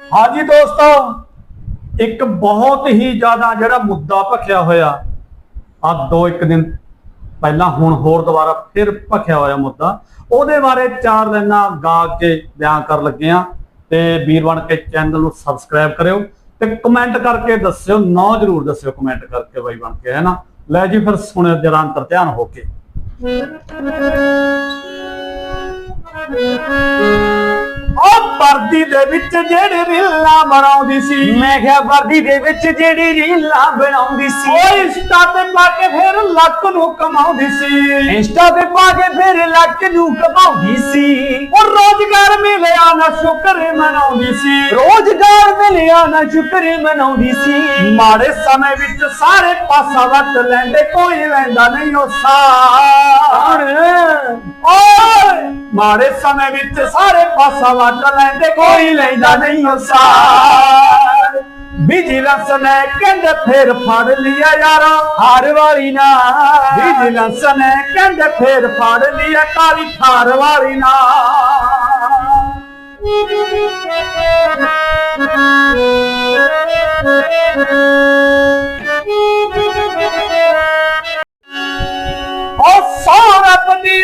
ਹਾਂਜੀ ਦੋਸਤੋ, ਇੱਕ ਬਹੁਤ ਹੀ ਜ਼ਿਆਦਾ ਜਿਹੜਾ ਮੁੱਦਾ ਭਖਿਆ ਹੋਇਆ ਆ ਦੋ ਇੱਕ ਦਿਨ ਪਹਿਲਾਂ ਹੁਣ ਹੋਰ ਦੁਬਾਰਾ ਫਿਰ ਭਖਿਆ ਹੋਇਆ ਮੁੱਦਾ, ਉਹਦੇ ਬਾਰੇ ਚਾਰ ਲਾਈਨਾਂ ਗਾ ਕੇ ਬਿਆਨ ਕਰਨ ਲੱਗੇ ਆ ਤੇ ਵੀਰ ਬਣ ਕੇ ਚੈਨਲ ਨੂੰ ਸਬਸਕ੍ਰਾਈਬ ਕਰਿਓ ਤੇ ਕਮੈਂਟ ਕਰਕੇ ਦੱਸਿਓ, ਨਾ ਜਰੂਰ ਦੱਸਿਓ ਕਮੈਂਟ ਕਰਕੇ ਬਾਈ ਬਣ ਕੇ ਹੈ ਨਾ ਲੈ ਜੀ ਫਿਰ ਸੁਣਿਓ ਜਰਾ ਅੰਤਰ ਧਿਆਨ ਹੋ ਕੇ। ਵਰਦੀ ਦੇ ਵਿੱਚ ਜਿਹੜੇ ਰੀਲਾਂ ਬਣਾਉਂਦੀ ਸੀ। ਮੈਂ ਕਿਹਾ ਵਰਦੀ ਦੇ ਵਿੱਚ ਜਿਹੜੀ ਰੀਲਾਂ ਬਣਾਉਂਦੀ ਸੀ। ਉਹ ਇੰਸਟਾ ਤੇ ਪਾ ਕੇ ਫਿਰ ਲੱਕ ਨੂੰ ਕਮਾਉਂਦੀ ਸੀ। ਇੰਸਟਾ ਤੇ ਪਾ ਕੇ ਫਿਰ ਲੱਕ ਨੂੰ ਕਮਾਉਂਦੀ ਸੀ। ਉਹ ਰੋਜ਼ਗਾਰ ਮਿਲਿਆ ਨਾ ਸ਼ੁਕਰ ਮਨਾਉਂਦੀ ਸੀ। ਰੋਜ਼ਗਾਰ ਮਿਲਿਆ ਨਾ ਸ਼ੁਕਰ ਮਨਾਉਂਦੀ ਸੀ। ਮਾੜੇ ਸਮੇਂ ਵਿੱਚ ਸਾਰੇ ਪਾਸਾ ਵੱਟ ਲੈਂਦੇ ਕੋਈ ਲੈਂਦਾ ਨਹੀਂ ਉਹ ਓਏ ਮਾੜੇ ਸਮੇਂ ਵਿੱਚ ਸਾਰੇ ਪਾਸਾ ਵੱਟ ਲੈਂਦੇ, ਕੋਈ ਲੈਂਦਾ ਨਹੀਂ ਉਹ ਸਾਰ ਵਿਜੀਲੈਂਸ ਨੇ ਕਹਿੰਦੇ, ਫੇਰ ਫੜ ਲਿਆ ਯਾਰਾ, ਹਾਰ ਵਾਰੀ ਨਾ ਵਿਜੀਲੈਂਸ ਨੇ ਕਹਿੰਦੇ, ਫੇਰ ਫੜ ਲਿਆ ਕਾਲੀ ਥਾਰ ਵਾਲੀ ਨਾ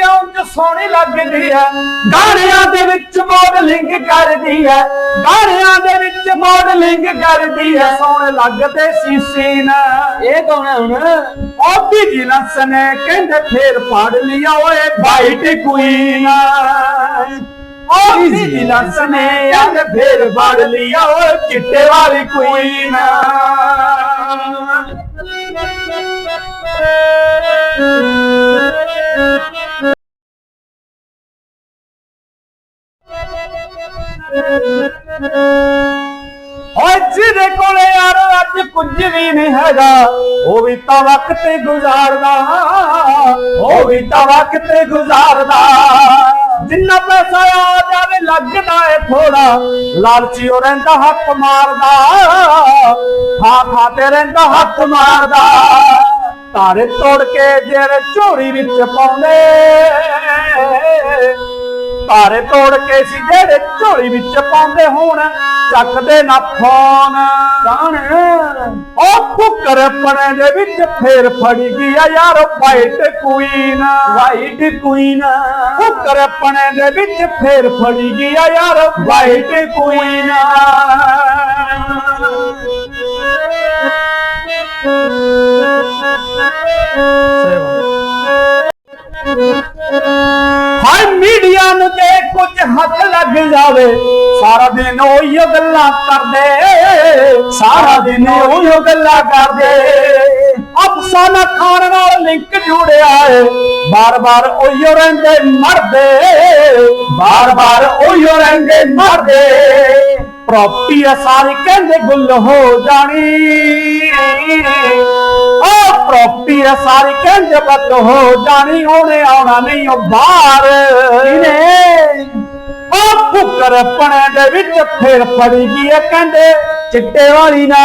ਚ ਸੋਹਣੀ ਲੱਗਦੀ ਹੈ। ਗਾਣਿਆਂ ਦੇ ਵਿੱਚ ਮਾਡਲਿੰਗ ਕਰਦੀ ਹੈ। ਗਾਣਿਆਂ ਦੇ ਵਿੱਚ ਮਾਡਲਿੰਗ ਕਰਦੀ ਹੈ। ਸੋਹਣੇ ਲੱਗਦੇ ਸੀ ਸੀਨ। ਇਹ ਹੈ ਹੁਣ? ਉਹ ਵਿਜੀਲੈਂਸ ਨੇ ਕਹਿੰਦੇ ਫੇਰ ਫੜ ਲਿਆ ਓਏ ਵਾਈਟ ਕੁਈਨ ਉਹ ਵਿਜੀਲੈਂਸ ਨੇ ਕਹਿੰਦੇ ਫੇਰ ਫੜ ਲਿਆ ਓਏ ਚਿੱਟੇ ਵਾਲੀ ਕੁਈਨ ਓਏ ਜਿਹਦੇ ਕੋਲੇ ਯਾਰ ਅੱਜ ਕੁਝ ਵੀ ਨਹੀਂ ਹੈਗਾ, ਉਹ ਵੀ ਤਾਂ ਵਕਤ ਗੁਜ਼ਾਰਦਾ। ਉਹ ਵੀ ਤਾਂ ਵਕਤ ਗੁਜ਼ਾਰਦਾ। ਜਿੰਨਾ ਪੈਸਾ ਆ ਜਾਵੇ ਲੱਗਦਾ ਏ ਥੋੜਾ ਲਾਲਚੀ ਉਹ ਰਹਿੰਦਾ ਹੱਥ ਮਾਰਦਾ। ਖਾ ਖਾ ਤੇ ਰਹਿੰਦਾ ਹੱਥ ਮਾਰਦਾ। ਤਾਰੇ ਤੋੜ ਕੇ ਜਿਹੜੇ ਚੋਰੀ ਵਿੱਚ ਪਾਉਂਦੇ। ਤਾਰੇ ਤੋੜ ਕੇ ਸੀ ਜਿਹੜੇ ਝੋਲੀ ਵਿੱਚ ਪਾਉਂਦੇ ਹੁਣ ਚੱਕਦੇ ਨਾ ਫੋਨ ਕੌਣ ਉਹ ਫੁਕਰ ਪਣੇ ਦੇ ਵਿੱਚ ਫੇਰ ਫੜੀ ਗਈ ਆ ਯਾਰ ਵਾਈਟ ਕੁਈਨ ਵਾਈਟ ਕੁਈਨ ਫੁਕਰ ਪਣੇ ਦੇ ਵਿੱਚ ਫੇਰ ਫੜੀ ਗਈ ਆ ਯਾਰ ਵਾਈਟ ਕੁਈਨ ਹਾਏ ਮੀਡੀਆ ਨੂੰ ਕੁਝ ਹੱਥ ਲੱਗ ਜਾਵੇ। ਸਾਰਾ ਦਿਨ ਉਹੀ ਗੱਲਾਂ ਕਰਦੇ। ਸਾਰਾ ਦਿਨ ਉਹੀ ਗੱਲਾਂ ਕਰਦੇ। ਅਫਸਾਨਾ ਖਾਣ ਨਾਲ ਲਿੰਕ ਜੁੜਿਆ ਏ। ਬਾਰ-ਬਾਰ ਉਹੀਓ ਰਹਿੰਦੇ ਮਰਦੇ। ਬਾਰ-ਬਾਰ ਉਹੀਓ ਰਹਿੰਦੇ ਮਰਦੇ। ਪ੍ਰਾਪਰਟੀ ਆ ਸਾਰੀ ਕਹਿੰਦੇ ਗੁੱਲ ਹੋ ਜਾਣੀ। ਉਹ ਪ੍ਰਾਪਰਟੀ ਆ ਸਾਰੀ ਕਹਿੰਦੇ ਬੱਤ ਹੋ ਜਾਣੀ ਉਹਨੇ ਆਉਣਾ ਨਹੀਂ ਉਹ ਬਾਹਰ। ਕਿਨੇ ਉਹ ਫੁਕਰ ਪਣੇ ਦੇ ਵਿੱਚ ਫੇਰ ਫੜੀ ਗਈ ਆ ਕਹਿੰਦੇ। ਚਿੱਟੇ ਵਾਲੀ ਨਾ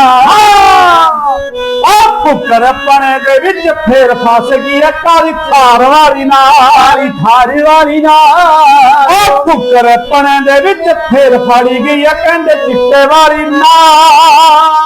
ਉਹ ਫੁਕਰ ਪਣੇ ਦੇ ਵਿੱਚ ਫੇਰ ਫਸ ਗਈ ਆ ਕਾਲੀ ਥਾਰ ਵਾਲੀ ਨਾਲ। ਕਾਲੀ ਥਾਰ ਵਾਲੀ ਨਾ ਉਹ ਫੁਕਰ ਪਣੇ ਦੇ ਵਿੱਚ ਫੇਰ ਫੜੀ ਗਈ ਆ ਕਹਿੰਦੇ ਚਿੱਟੇ ਵਾਲੀ ਨਾਰ